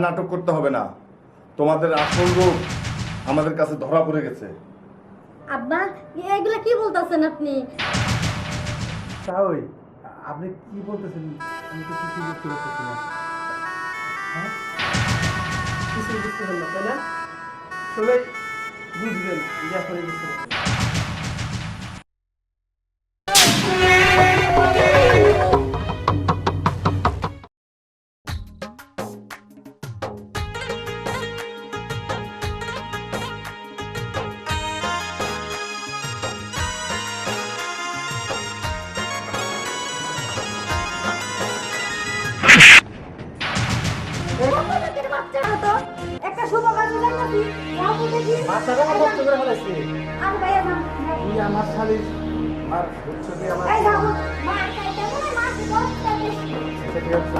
নাটক করতে হবে না। তোমাদের আসল রূপ আমাদের কাছে ধরা পড়ে গেছে। আব্বা এগুলা কি বলতেছেন আপনি? তাই আপনি কি বলতেছেন? আমি তো কিছু বুঝতে পারতেছি না। হ্যাঁ? কিছু বুঝতে পারলাম তাই না? সবাই বুঝবেন যে আসলে বুঝতে পারবেন করে ফেলাইছে আর ভাইয়া তুই আমার শালির আর হচ্ছে এই। ঠিক আছে?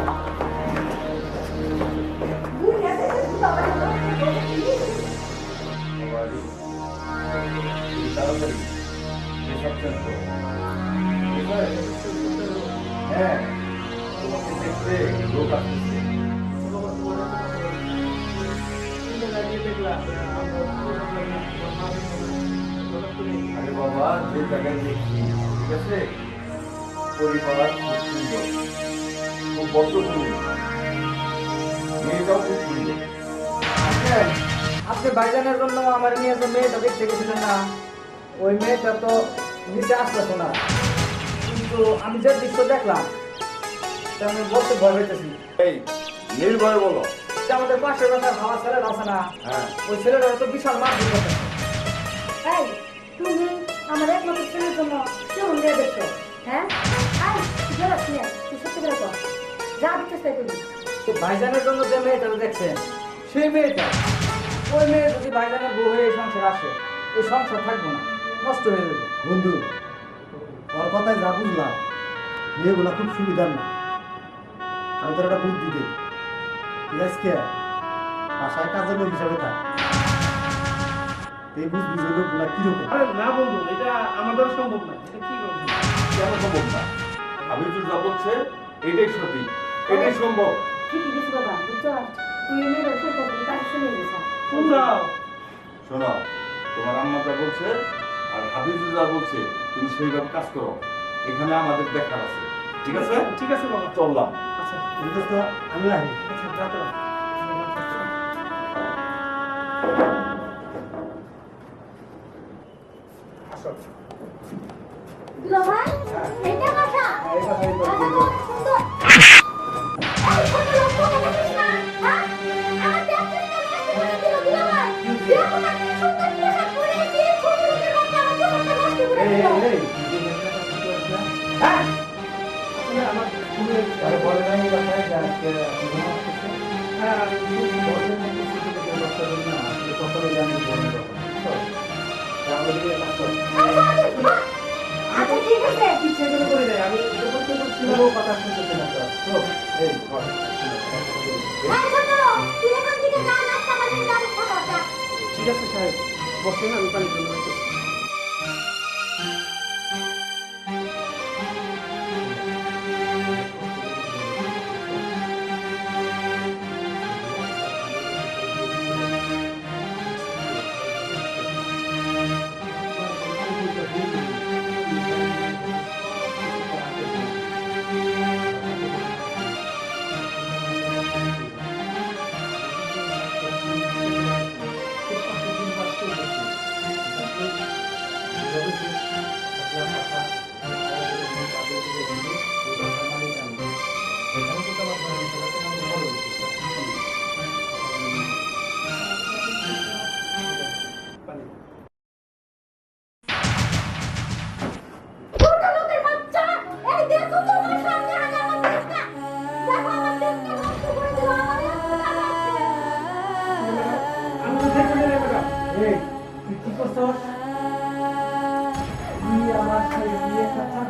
হ্যাঁ তোমাকে দেখতে লোক আসতেছে আরে বাবা যে জায়গায় দেখছি ঠিক আছে? পরিবার খুব সুন্দর খুব বদ্ধ মেয়েটাও খুব সুন্দর আপনি বাইজানের জন্য আমার নিয়ে যে মেয়েটা দেখতে গেছিলেন না। ওই মেয়েটা তো নিচে আসতেছে না। কিন্তু আমি যে দৃশ্য দেখলাম তা আমি বলতে ভয় পেতেছি এই নির্ভয় বলো। যে আমাদের পাশের বাসার ভালো ছেলেরা আছে না হ্যাঁ। ওই ছেলেরা তো বিশাল মার দিতে এই তুমি আমার একমাত্র ছেলের জন্য কেমন মেয়ে দেখছ হ্যাঁ? আই জোর আছে তুই সত্যি করে কর। যা দিতে চাই তুমি তো ভাইজানের জন্য যে মেয়েটা দেখছেন সেই মেয়েটা ওই মেয়ে যদি ভাইজানের বউ হয়ে এই সংসার আসে এই সংসার থাকব না নষ্ট হয়ে যাবে। বন্ধু ওর কথায় যা বুঝলাম মেয়েগুলা খুব সুবিধার না আমি তোর একটা বুদ্ধি দিই। ঠিক বাসায় কাজের লোক হিসাবে থাক। এই বুঝবি যে লোকগুলা কীরকম? আরে না বন্ধু এটা আমাদের সম্ভব না। এটা কি কেন সম্ভব না? আমি তো যা বলছে এটাই সঠিক। এটাই সম্ভব। ঠিকই কিছু বাবা বুঝছ? তুই মেয়ের উপর করবি তাকে শুনে গেছ। তোমরাও শোনো। তোমার আম্মা যা বলছে আর যা বলছে তুমি সেইভাবে কাজ করো। এখানে আমাদের দেখার আছে। ঠিক আছে? ঠিক আছে বাবা। চললাম। আচ্ছা বুঝতে তো আমি আহি দুলা ভাই এটা কথা এই কথাই তো কথা আচ্ছা ঠিক আছে ইচ্ছে করে করি। আমি কথা শুনতেছি না তো। এই, ঘর। ঠিক আছে সাহেব বসেন আমি পানি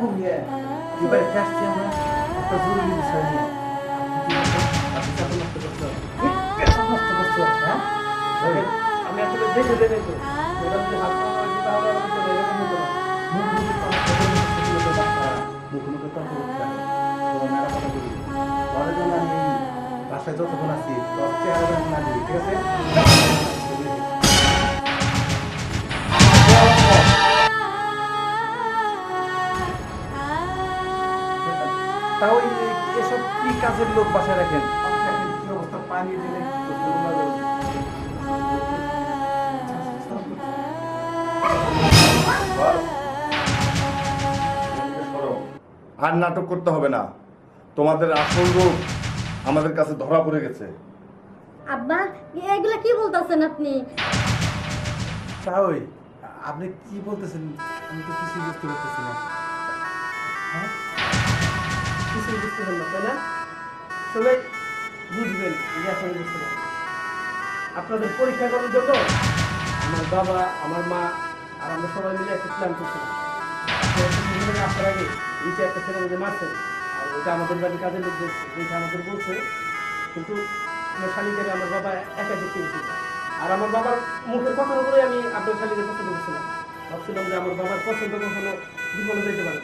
আসছি আমরা একটা জরুরি বিষয় নিয়ে। আর তুই চাকু নষ্ট করছস। তুই পেশা নষ্ট করছস, হ্যাঁ? এই, আমি আসলে দেখে দেবে তো ওরা যদি হাত পা মারে তাহলে আমি তো এরকম হতো না মুখ মুখে তো আমার কথা বলতে ছিল তো বাচ্চা। মুখ মুখে তর্ক করতে হয়। তোরা মেয়েরা কথা বলি। তোরা যেন আমি বাসায় যতক্ষণ আছি তোর চেহারা না ঠিক আছে তাও এই- এসব কি কাজের লোক বাসায় রাখেন? কি অবস্থা? পানি দিলে। আর নাটক করতে হবে না। তোমাদের আসল রূপ আমাদের কাছে ধরা পড়ে গেছে। আব্বা এগুলা কি বলতেছেন আপনি? তাই আপনি কি বলতেছেন? আমি তো কিছুই বুঝতে পারতেছি না। হ্যাঁ? কিছুই বুঝতে পারলাম তাই না? সবাই বুঝবেন যে এখন বুঝতে পারবেন আপনাদের পরীক্ষা করার জন্য আমার বাবা, আমার মা আর আমরা সবাই মিলে একটা প্ল্যান করছিলাম। আসার আগে নিচে একটা ছেলে মেয়ে মারছে, আর ওটা আমাদের বাড়ির কাজের লোক দেখে আমাদের বলছে। কিন্তু শালিকারে আমার বাবা একা দেখতে গেছিল। আর আমার বাবার মুখের কথার উপরে আমি আপনার শালিকে পছন্দ করছিলাম ভাবছিলাম যে আমার বাবার পছন্দ কখনো বিফলে যেতে পারে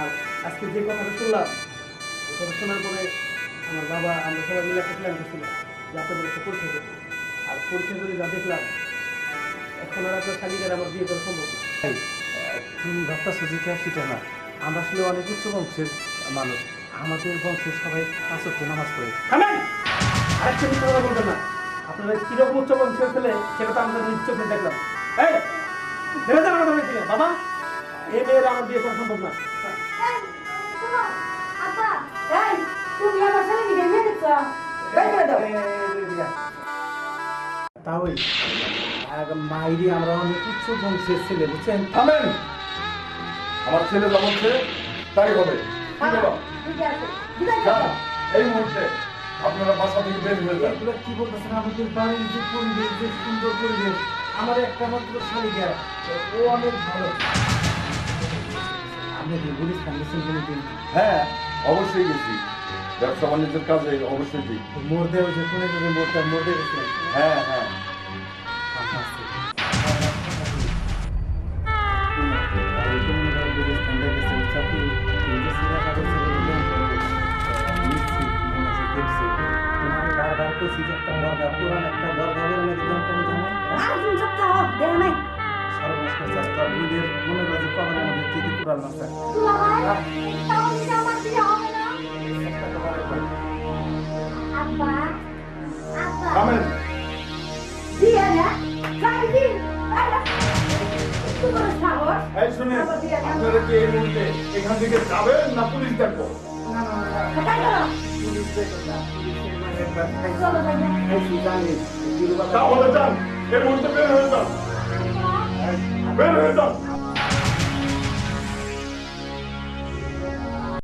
আর আজকে যে কথাটা শুনলাম কথা শোনার পরে আমার বাবা আমরা সবাই মিলে একটা প্ল্যান করছিলাম যে আপনাদের একটা পরীক্ষা করব। আর পরীক্ষা করে যা দেখলাম এখন আর আপনার শালিকার আমার বিয়ে করা সম্ভব আহ, তুমি ভাবতেছো যেটা সেটা না। আমরা আসলে অনেক উচ্চ বংশের মানুষ। আমাদের বংশের সবাই পাঁচ ওয়াক্ত নামাজ পড়ে। আরেকটা মিথ্যা কথা বলবেন না। আপনারা কীরকম উচ্চ বংশের ছেলে সেটা তো আমরা নিজ চোখে দেখলাম। এই বেড়ে আমাদের বাবা এই মেয়ের আমার বিয়ে করা সম্ভব না। মাইরি আমরা অনেক উচ্চ বংশের ছেলে বুঝছেন? থামেন। আমার ছেলে তাই হবে। যান, করো এই মুহূর্তে আপনারা বাসা থেকে বের হয়ে যান। এগুলো কি বলতেছেন? আমাদের বাড়ির যে পরিবেশ যে সুন্দর পরিবেশ। আমার একটা মাত্র শালিকা ও অনেক ভালো। আপনি কি কোনোদিন হ্যাঁ অবশ্যই গেছি। ব্যবসা বাণিজ্যের কাজে অবশ্যই দিই। মোর দেওয়া যে কোনে কোনে মোরটা গেছিলেন হ্যাঁ হ্যাঁ। আর না না দিন কি করে সাহস এই শুনে আপনারা কি এই মুহূর্তে এখান থেকে যাবেন না পুলিশ দেখব? চলো ভাই তাহলে যান এই মুহূর্তে বের হয়ে যান। বের হয়ে যান